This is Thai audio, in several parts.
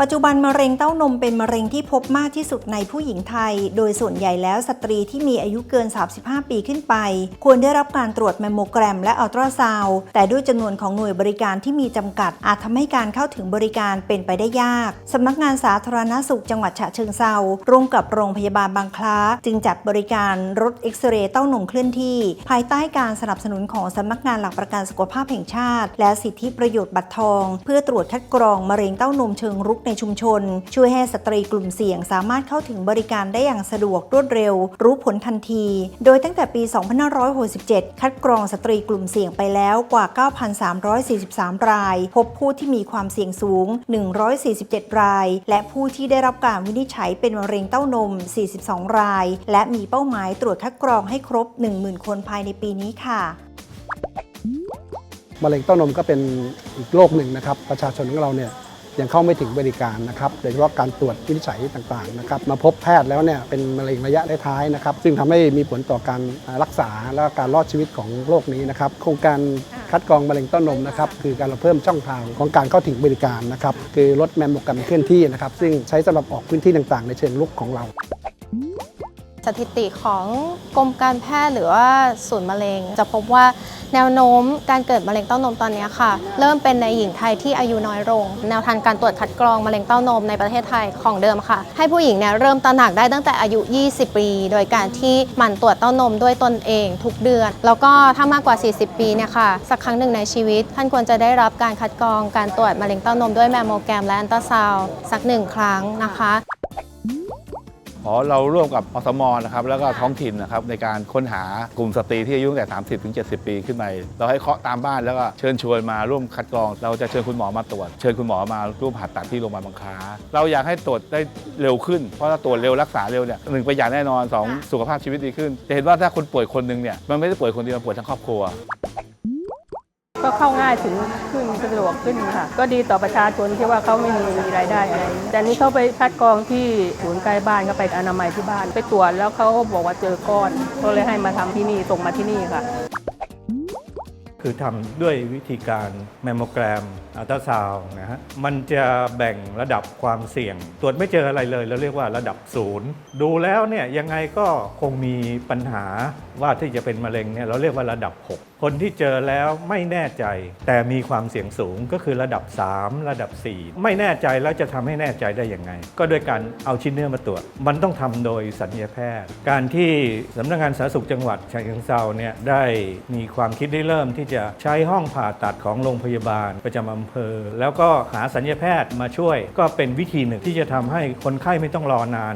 ปัจจุบันมะเร็งเต้านมเป็นมะเร็งที่พบมากที่สุดในผู้หญิงไทย โดยส่วนใหญ่แล้วสตรีที่มีอายุเกิน 35 ปีขึ้นไป ควรได้รับการตรวจแมมโมแกรมและอัลตราซาวด์แต่ด้วยจำนวนของหน่วยบริการที่มีจำกัด อาจทำให้การเข้าถึงบริการเป็นไปได้ยากสำนักงานสาธารณสุขจังหวัดฉะเชิงเซาร่วมกับโรงพยาบาลบางคล้า จึงจัดบริการรถเอ็กซเรย์เต้านมเคลื่อนที่ ภายใต้การสนับสนุนของสำนักงานหลักประกันสุขภาพแห่งชาติ และสิทธิประโยชน์บัตรทอง เพื่อตรวจคัดกรองมะเร็งเต้านมเชิงรุกในชุมชน ช่วยให้สตรีกลุ่มเสี่ยงสามารถเข้าถึงบริการได้อย่างสะดวกรวดเร็ว รู้ผลทันที โดยตั้งแต่ปี 2567 คัดกรองสตรีกลุ่มเสี่ยงไปแล้วกว่า 9,343 ราย พบผู้ที่มีความเสี่ยงสูง 147 ราย และผู้ที่ได้รับการวินิจฉัยเป็นมะเร็งเต้านม 42 ราย และมีเป้าหมายตรวจคัดกรองให้ครบ 10,000 คนภายในปีนี้ค่ะมะเร็งเต้านมก็เป็นอีกโรคหนึ่งนะครับ ประชาชนของเราเนี่ย ยังเข้าไม่ถึงบริการนะครับโดยเฉพาะการตรวจวินิจฉัยต่างๆนะครับมาพบแพทย์แล้วเนี่ยเป็นมะเร็งระยะท้ายนะครับ ซึ่งทำให้มีผลต่อการรักษาและการรอดชีวิตของโรคนี้นะครับโครงการคัดกรองมะเร็งเต้านมนะครับคือการเราเพิ่มช่องทางของการเข้าถึงบริการนะครับคือลดแมมโมกรมเคลื่อนที่นะครับซึ่งใช้สำหรับออกพื้นที่ต่างๆ ในเชิงลุกของเรา สถิติของกรมการแพทย์หรือว่าศูนย์มะเร็ง จะพบว่าแนวโน้มการเกิดมะเร็งเต้านมตอนนี้ค่ะ เริ่มเป็นในหญิงไทยที่อายุน้อยลง แนวทางการตรวจคัดกรองมะเร็งเต้านมในประเทศไทยของเดิมค่ะ ให้ผู้หญิงเนี่ยเริ่มตระหนักได้ตั้งแต่อายุ 20 ปี โดยการที่หมั่นตรวจเต้านมด้วยตนเองทุกเดือน แล้วก็ถ้ามากกว่า 40 ปีเนี่ยค่ะสักครั้งหนึ่งในชีวิต ท่านควรจะได้รับการคัดกรองการตรวจมะเร็งเต้านมด้วยแมมโมแกรมและอันตราซาวสักหนึ่งครั้งนะคะ ขอเราร่วมกับอสมนะครับแล้วก็ท้องถิ่นนะครับในการค้นหากลุ่มสตรีที่อายุตั้งแต่ 30 ถึง 70 ปีขึ้นไป เราให้เคาะตามบ้านแล้วก็เชิญชวนมาร่วมคัดกรอง เราจะเชิญคุณหมอมาตรวจ เชิญคุณหมอมาร่วมผ่าตัดที่โรงพยาบาลบางคล้าเราอยากให้ตรวจได้เร็วขึ้น เพราะถ้าตรวจเร็วรักษาเร็วเนี่ยหนึ่งประหยัดแน่นอนสองสุขภาพชีวิตดีขึ้น จะเห็นว่าถ้าคนป่วยคนหนึ่งเนี่ยมันไม่ได้ป่วยคนเดียวมันป่วยทั้งครอบครัว ก็เข้าง่ายถึงขึ้นสะดวกขึ้นค่ะ ก็ดีต่อประชาชนที่ว่าเขาไม่มีรายได้อะไร แต่นี่เขาไปคัดกรองที่ศูนย์ใกล้บ้านก็ไปอนามัยที่บ้านไปตรวจแล้วเขาบอกว่าเจอก้อน ก็เลยให้มาทำที่นี่ส่งมาที่นี่ค่ะ คือทำด้วยวิธีการแมมโมแกรมอัลตราซาวน์นะฮะมันจะแบ่งระดับความเสี่ยง ตรวจไม่เจออะไรเลยเราเรียกว่าระดับศูนย์ดูแล้วเนี่ยยังไงก็คงมีปัญหาว่าที่จะเป็นมะเร็งเนี่ยเราเรียกว่าระดับ 6 คนที่เจอแล้วไม่แน่ใจ แต่มีความเสี่ยงสูงก็คือระดับ 3 ระดับ 4 ไม่แน่ใจแล้วจะทำให้แน่ใจได้ยังไง ก็โดยการเอาชิ้นเนื้อมาตรวจ มันต้องทำโดยสัญญาแพทย์ การที่สำนักงานสาธารณสุขจังหวัดฉะเชิงเซาเนี่ยได้มีความคิดได้เริ่มที่จะใช้ห้องผ่าตัดของโรงพยาบาลประจำอำเภอ แล้วก็หาสัญญาแพทย์มาช่วย ก็เป็นวิธีหนึ่งที่จะทำให้คนไข้ไม่ต้องรอนาน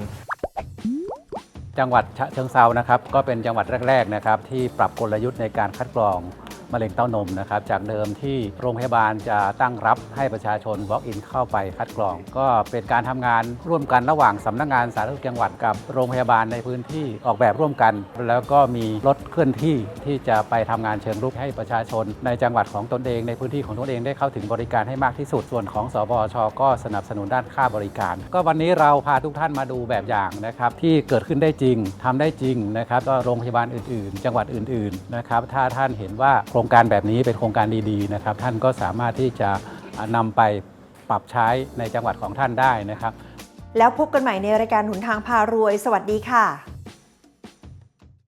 จังหวัดฉะเชิงเซานะครับก็เป็นจังหวัดแรกๆนะครับที่ปรับกลยุทธ์ในการคัดกรอง มะเร็งเต้านมนะครับ จากเดิมที่โรงพยาบาลจะตั้งรับให้ประชาชน walk in เข้าไปคัดกรอง ก็เป็นการทำงานร่วมกันระหว่างสำนักงานสาธารณสุขจังหวัดกับโรงพยาบาลในพื้นที่ออกแบบร่วมกัน แล้วก็มีรถเคลื่อนที่ที่จะไปทำงานเชิงรุกให้ประชาชน ในจังหวัดของตนเองในพื้นที่ของตนเองได้เข้าถึงบริการให้มากที่สุดส่วนของสบชก็สนับสนุนด้านค่าบริการ ก็วันนี้เราพาทุกท่านมาดูแบบอย่างนะครับที่เกิดขึ้นได้จริงทำได้จริงนะครับก็โรงพยาบาลอื่นๆ จังหวัดอื่นๆนะครับถ้าท่านเห็นว่าครงการแบบนี้เป็นโครงการดีๆนะครับ ท่านก็สามารถที่จะนำไปปรับใช้ในจังหวัดของท่านได้นะครับ แล้วพบกันใหม่ในรายการหนทางพารวย สวัสดีค่ะ